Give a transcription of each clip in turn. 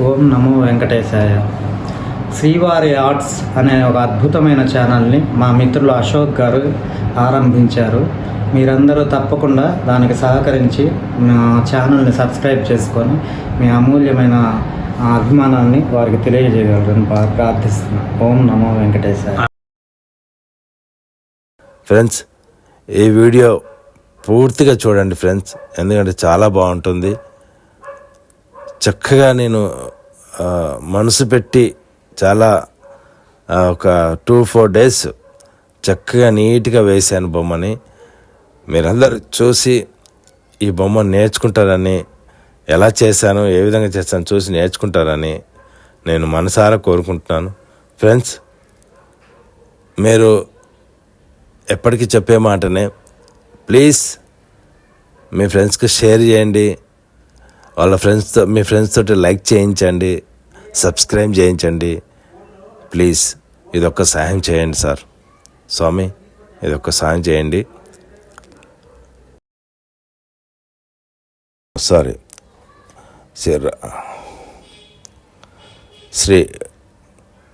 ఓం నమో వెంకటేశాయ. శ్రీవారి ఆర్ట్స్ అనే ఒక అద్భుతమైన ఛానల్ని మా మిత్రులు అశోక్ గారు ఆరంభించారు. మీరందరూ తప్పకుండా దానికి సహకరించి మా ఛానల్ని సబ్స్క్రైబ్ చేసుకొని మీ అమూల్యమైన అభిమానాన్ని వారికి తెలియజేయగలరని బా- ప్రార్థిస్తున్నాను ఓం నమో వెంకటేశాయ. ఫ్రెండ్స్ ఈ వీడియో పూర్తిగా చూడండి ఫ్రెండ్స్. ఎందుకంటే చాలా బాగుంటుంది. చక్కగా నేను మనసు పెట్టి చాలా ఒక టూ ఫోర్ డేస్ చక్కగా నీట్గా వేశాను బొమ్మని. మీరందరూ చూసి ఈ బొమ్మ నేర్చుకుంటారని ఎలా చేశాను ఏ విధంగా చేశాను చూసి నేర్చుకుంటారని నేను మనసారా కోరుకుంటున్నాను. ఫ్రెండ్స్ మీరు ఎప్పటికీ చెప్పే మాటనే ప్లీజ్ మీ ఫ్రెండ్స్కి షేర్ చేయండి. వాళ్ళ ఫ్రెండ్స్తో మీ ఫ్రెండ్స్ తోటి లైక్ చేయించండి సబ్స్క్రైబ్ చేయించండి. ప్లీజ్ ఇదొక్క సహాయం చేయండి సార్. స్వామి ఇదొక్క సహాయం చేయండి. సారీ శ్రీ శ్రీ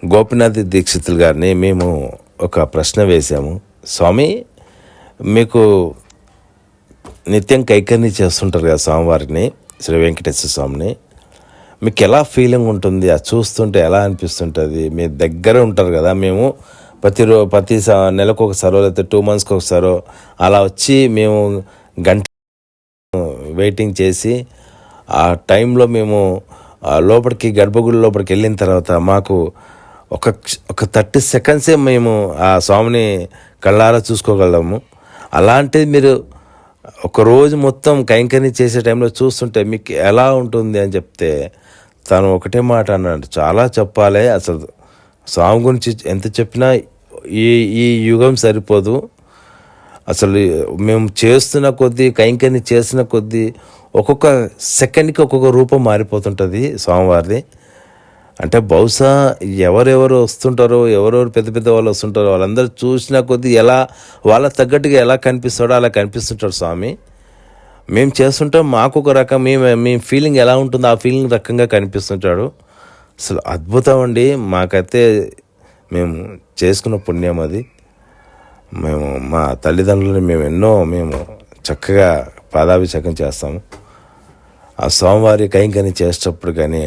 గోపినాథ్ దీక్షితులు గారిని మేము ఒక ప్రశ్న వేశాము. స్వామి మీకు నిత్యం కైకర్ని చేస్తుంటారు కదా స్వామివారిని. శ్రీ వెంకటేశ్వర స్వామిని. మీకు ఎలా ఫీలింగ్ ఉంటుంది? అది చూస్తుంటే ఎలా అనిపిస్తుంటుంది? మీ దగ్గర ఉంటారు కదా మేము. ప్రతి రో ప్రతి నెలకు ఒకసారో లేకపోతే టూ మంత్స్కి ఒకసారో అలా వచ్చి మేము గంట వెయిటింగ్ చేసి ఆ టైంలో మేము ఆ లోపలికి గర్భగుడి లోపలికి వెళ్ళిన తర్వాత మాకు ఒక ఒక థర్టీ సెకండ్సే మేము ఆ స్వామిని కళ్ళారా చూసుకోగలము. అలాంటిది మీరు ఒకరోజు మొత్తం కైంకర్ని చేసే టైంలో చూస్తుంటే మీకు ఎలా ఉంటుంది అని చెప్తే తను ఒకటే మాట అన్నాడు. చాలా చెప్పాలి అసలు స్వామి గురించి ఎంత చెప్పినా ఈ ఈ యుగం సరిపోదు. అసలు మేము చేస్తున్న కొద్దీ కైంకర్ని చేసిన కొద్దీ ఒక్కొక్క సెకండ్కి ఒక్కొక్క రూపం మారిపోతుంటుంది స్వామివారిది. అంటే బహుశా ఎవరెవరు వస్తుంటారో ఎవరెవరు పెద్ద పెద్ద వాళ్ళు వస్తుంటారో వాళ్ళందరూ చూసిన కొద్దీ ఎలా వాళ్ళ తగ్గట్టుగా ఎలా కనిపిస్తాడో అలా కనిపిస్తుంటాడు స్వామి. మేము చేస్తుంటాం మాకు ఒక రకం మేము మీ ఫీలింగ్ ఎలా ఉంటుందో ఆ ఫీలింగ్ రకంగా కనిపిస్తుంటాడు. అసలు అద్భుతం అండి మాకైతే మేము చేసుకున్న పుణ్యం అది. మేము మా తల్లిదండ్రులని మేము ఎన్నో మేము చక్కగా పాదాభిషేకం చేస్తాము. ఆ స్వామివారి కైంకని చేసేటప్పుడు కానీ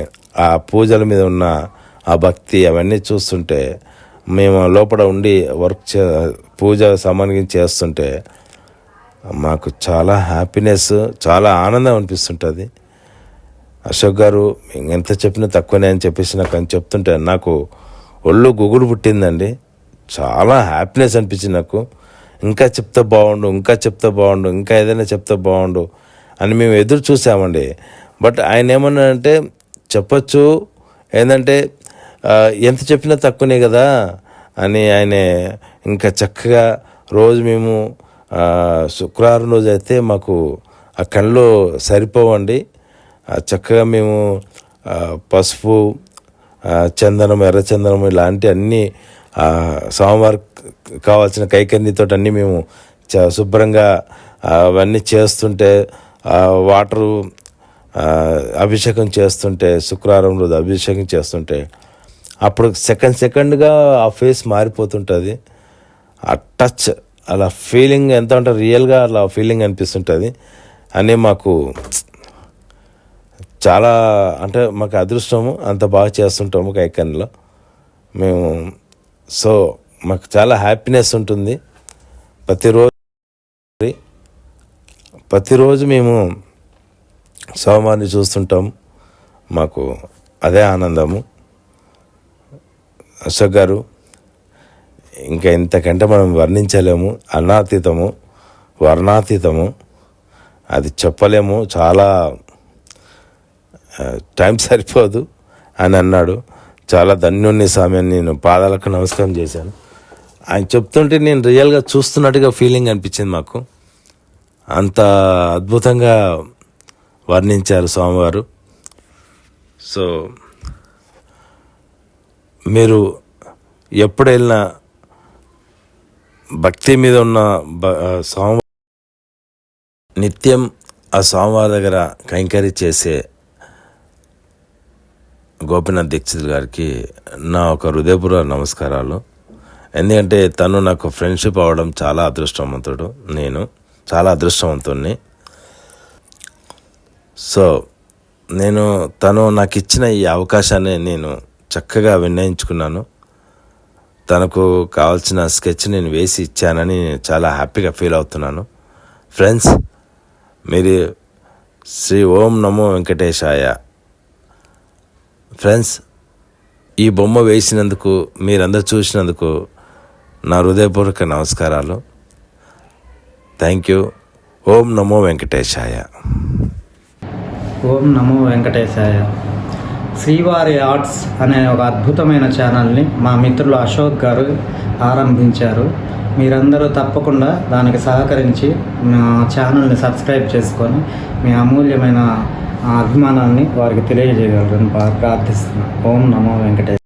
ఆ పూజల మీద ఉన్న ఆ భక్తి అవన్నీ చూస్తుంటే మేము లోపల ఉండి వర్క్ చే పూజ సంబంధించి చేస్తుంటే మాకు చాలా హ్యాపీనెస్ చాలా ఆనందం అనిపిస్తుంటుంది. అశోక్ గారు ఎంత చెప్పినా తక్కువనే అని చెప్పేసి నాకు అని చెప్తుంటే నాకు ఒళ్ళు గుగుడు పుట్టిందండి. చాలా హ్యాపీనెస్ అనిపించింది నాకు. ఇంకా చెప్తే బాగుండు ఇంకా చెప్తే బాగుండు ఇంకా ఏదైనా చెప్తే బాగుండు. అని మేము ఎదురు చూసామండి బట్ ఆయన ఏమన్నాడంటే చెప్పొచ్చు. ఏంటంటే ఎంత చెప్పినా తక్కువనే కదా అని ఆయన ఇంకా చక్కగా రోజు మేము శుక్రవారం రోజు అయితే మాకు ఆ కళ్ళు సరిపోవండి. చక్కగా మేము పసుపు చందనం ఎర్ర చందనం ఇలాంటి అన్నీ సోమవారం కావాల్సిన కైకర్నితో అన్నీ మేము చ- శుభ్రంగా అవన్నీ చేస్తుంటే వాటరు అభిషేకం చేస్తుంటే శుక్రవారం రోజు అభిషేకం చేస్తుంటే అప్పుడు సెకండ్ సెకండ్గా ఆ ఫేస్ మారిపోతుంటుంది. ఆ టచ్ అలా ఫీలింగ్ ఎంత అంటే రియల్గా అలా ఫీలింగ్ అనిపిస్తుంటుంది. అని మాకు చాలా అంటే మాకు అదృష్టము అంత బాగా చేస్తుంటాము కైకన్లో. మేము సో మాకు చాలా హ్యాపీనెస్ ఉంటుంది. ప్రతిరోజు ప్రతిరోజు మేము స్వామివారిని చూస్తుంటాం. మాకు అదే ఆనందము. అశోక్ గారు ఇంకా ఇంతకంటే మనం వర్ణించలేము. అన్నాతీతము వర్ణాతీతము. అది చెప్పలేము. చాలా టైం సరిపోదు అని అన్నాడు. చాలా ధన్యుణ్ణి స్వామి అని నేను పాదాలకు నమస్కారం చేశాను. ఆయన చెప్తుంటే నేను రియల్గా చూస్తున్నట్టుగా ఫీలింగ్ అనిపించింది మాకు. అంత అద్భుతంగా వర్ణించారు స్వామివారు. సో మీరు ఎప్పుడు వెళ్ళినా భక్తి మీద ఉన్న స్వామి నిత్యం ఆ స్వామివారి దగ్గర కైంకర్య చేసే గోపీనాథ్ దీక్షిత్ గారికి నా ఒక హృదయపూర్వ నమస్కారాలు. ఎందుకంటే తను నాకు ఫ్రెండ్షిప్ అవ్వడం చాలా అదృష్టవంతుడు నేను. చాలా అదృష్టవంతుణ్ణి. సో నేను తను నాకు ఇచ్చిన ఈ అవకాశాన్ని నేను చక్కగా విన్నయించుకున్నాను. తనకు కావాల్సిన స్కెచ్ నేను వేసి ఇచ్చానని నేను చాలా హ్యాపీగా ఫీల్ అవుతున్నాను. ఫ్రెండ్స్ మీరు శ్రీ ఓం నమో వెంకటేశాయ. ఫ్రెండ్స్ ఈ బొమ్మ వేసినందుకు మీరందరూ చూసినందుకు నా హృదయపూర్వక నమస్కారాలు. థ్యాంక్ యూ ఓం నమో వెంకటేశాయ ఓం నమో వెంకటేశాయ శ్రీవారి ఆర్ట్స్ అనే ఒక అద్భుతమైన ఛానల్ని మా మిత్రులు అశోక్ గారు ఆరంభించారు. మీరందరూ తప్పకుండా దానికి సహకరించి మా ఛానల్ని సబ్స్క్రైబ్ చేసుకొని మీ అమూల్యమైన అభిమానాన్ని వారికి తెలియజేయగలరని ప్రార్థిస్తున్నాను ఓం నమో వెంకటేశ్వర